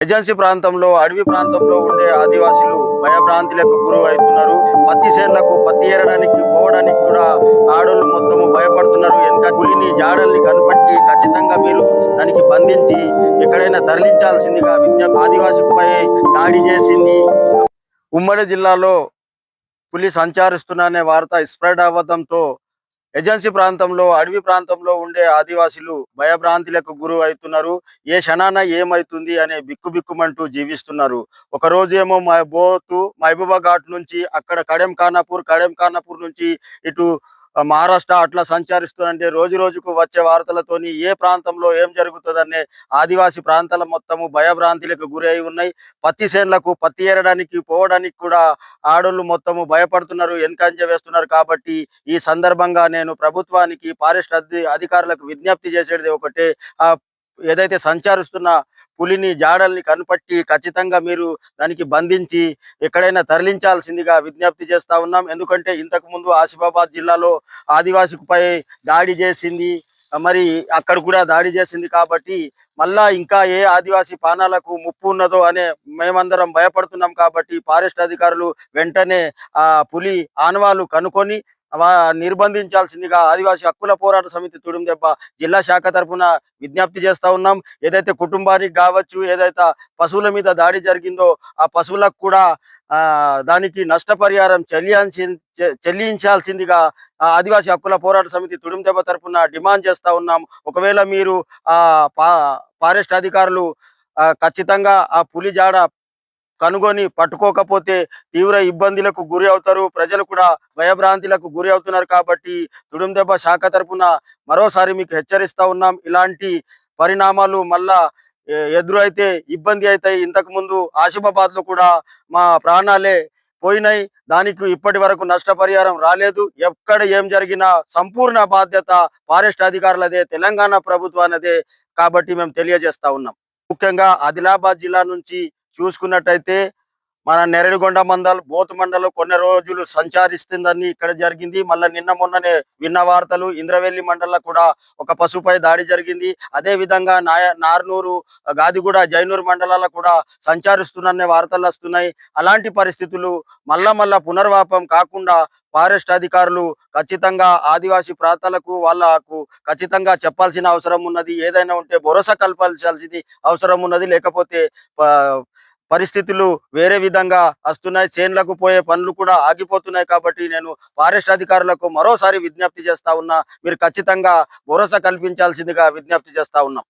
Agency ప్రాంతంలో అడవి ప్రాంతంలో ఉండే ఆదివాసులు భయభ్రాంతులకు గురువు అవుతున్నారు పత్తి చేనులకు పత్తి ఏరడానికి పోవడానికి కూడా ఆడోళ్ళు మొత్తము భయపడుతున్నారు. వెనక గులిని జాడల్ని కనుపట్టి ఖచ్చితంగా మీరు దానికి బంధించి ఎక్కడైనా తరలించాల్సిందిగా విజ్ఞప్తి ఆదివాసిపై దాడి చేసింది. ఉమ్మడి జిల్లాలో పులి సంచరిస్తున్న వార్త స్ప్రెడ్ అవ్వడంతో ఏజెన్సీ ప్రాంతంలో అడవి ప్రాంతంలో ఉండే ఆదివాసులు భయభ్రాంతులకు గురి అవుతున్నారు. ఏ క్షణాన ఏమైతుంది అనే బిక్కుబిక్కుమంటూ జీవిస్తున్నారు. ఒక రోజేమో మా బోతు మహబూబా ఘాట్ నుంచి అక్కడ కడెం ఖానాపూర్ కడెం ఖానాపూర్ నుంచి ఇటు మహారాష్ట్ర అట్లా సంచరిస్తుందంటే రోజు రోజుకు వచ్చే వార్తలతోని ఏ ప్రాంతంలో ఏం జరుగుతుందనే ఆదివాసి ప్రాంతాల మొత్తము భయభ్రాంతులకు గురి అయి ఉన్నాయి. పత్తి చేనులకు పత్తి ఏరడానికి పోవడానికి కూడా ఆడోళ్ళు మొత్తము భయపడుతున్నారు వెనకంజ వేస్తున్నారు కాబట్టి ఈ సందర్భంగా నేను ప్రభుత్వానికి ఫారెస్ట్ అధికారులకు విజ్ఞప్తి చేసేది ఒకటే. ఆ ఏదైతే సంచరిస్తున్న పులిని జాడల్ని కనుపట్టి ఖచ్చితంగా మీరు దానికి బంధించి ఎక్కడైనా తరలించాల్సిందిగా విజ్ఞప్తి చేస్తా ఉన్నాం. ఎందుకంటే ఇంతకు ముందు ఆసిఫాబాద్ జిల్లాలో ఆదివాసిపై దాడి చేసింది. మరి అక్కడ కూడా దాడి చేసింది కాబట్టి మళ్ళా ఇంకా ఏ ఆదివాసి పానాలకు ముప్పు ఉన్నదో అనే మేమందరం భయపడుతున్నాం కాబట్టి ఫారెస్ట్ అధికారులు వెంటనే ఆ పులి ఆనవాళ్ళు కనుకొని నిర్బంధించాల్సిందిగా ఆదివాసి హక్కుల పోరాట సమితి తుడుం దెబ్బ జిల్లా శాఖ తరఫున విజ్ఞప్తి చేస్తా ఉన్నాం. ఏదైతే కుటుంబానికి కావచ్చు ఏదైతే పశువుల మీద దాడి జరిగిందో ఆ పశువులకు కూడా ఆ దానికి నష్టపరిహారం చెల్లించి చెల్లించాల్సిందిగా ఆదివాసీ ఆదివాసి హక్కుల పోరాట సమితి తుడుం దెబ్బ తరఫున డిమాండ్ చేస్తా ఉన్నాం. ఒకవేళ మీరు ఆ పా- ఫారెస్ట్ అధికారులు ఆ, ఖచ్చితంగా ఆ పులి జాడ కనుగొని పట్టుకోకపోతే తీవ్ర ఇబ్బందులకు గురి అవుతారు. ప్రజలు కూడా భయభ్రాంతులకు గురి అవుతున్నారు కాబట్టి తుడుందెబ్బ శాఖ తరఫున మరోసారి మీకు హెచ్చరిస్తా ఉన్నాం. ఇలాంటి పరిణామాలు మళ్ళా ఎదురైతే ఇబ్బంది అవుతాయి ఇంతకు ముందు ఆసిఫాబాద్లో కూడా మా ప్రాణాలే పోయినాయి. దానికి ఇప్పటి వరకు నష్టపరిహారం రాలేదు. ఎక్కడ ఏం జరిగినా సంపూర్ణ బాధ్యత ఫారెస్ట్ అధికారులదే తెలంగాణ ప్రభుత్వానదే కాబట్టి మేము తెలియజేస్తా ఉన్నాం. ముఖ్యంగా ఆదిలాబాద్ జిల్లా నుంచి చూసుకున్నట్టయితే మన నెరడిగొండ మండల్ బోతు మండలం కొన్ని రోజులు సంచారిస్తుందని ఇక్కడ జరిగింది. మళ్ళీ నిన్న మొన్ననే విన్న వార్తలు ఇంద్రవెల్లి మండలం కూడా ఒక పశుపై దాడి జరిగింది. అదే విధంగా నాయ నార్నూరు గాదిగూడ జైనూరు మండలాల కూడా సంచారిస్తున్న వార్తలు వస్తున్నాయి. అలాంటి పరిస్థితులు మళ్ళా మళ్ళా పునర్వాపం కాకుండా ఫారెస్ట్ అధికారులు ఖచ్చితంగా ఆదివాసి ప్రాంతాలకు వాళ్ళకు ఖచ్చితంగా చెప్పాల్సిన అవసరం ఉన్నది. ఏదైనా ఉంటే భరోసా కల్పాల్సింది అవసరం ఉన్నది. లేకపోతే పరిస్థితులు వేరే విధంగా వస్తున్నాయి. చేన్లకు పోయే పనులు కూడా ఆగిపోతున్నాయి కాబట్టి నేను ఫారెస్ట్ అధికారులకు మరోసారి విజ్ఞప్తి చేస్తా ఉన్నా. మీరు ఖచ్చితంగా భరోసా కల్పించాల్సిందిగా విజ్ఞప్తి చేస్తా ఉన్నాం.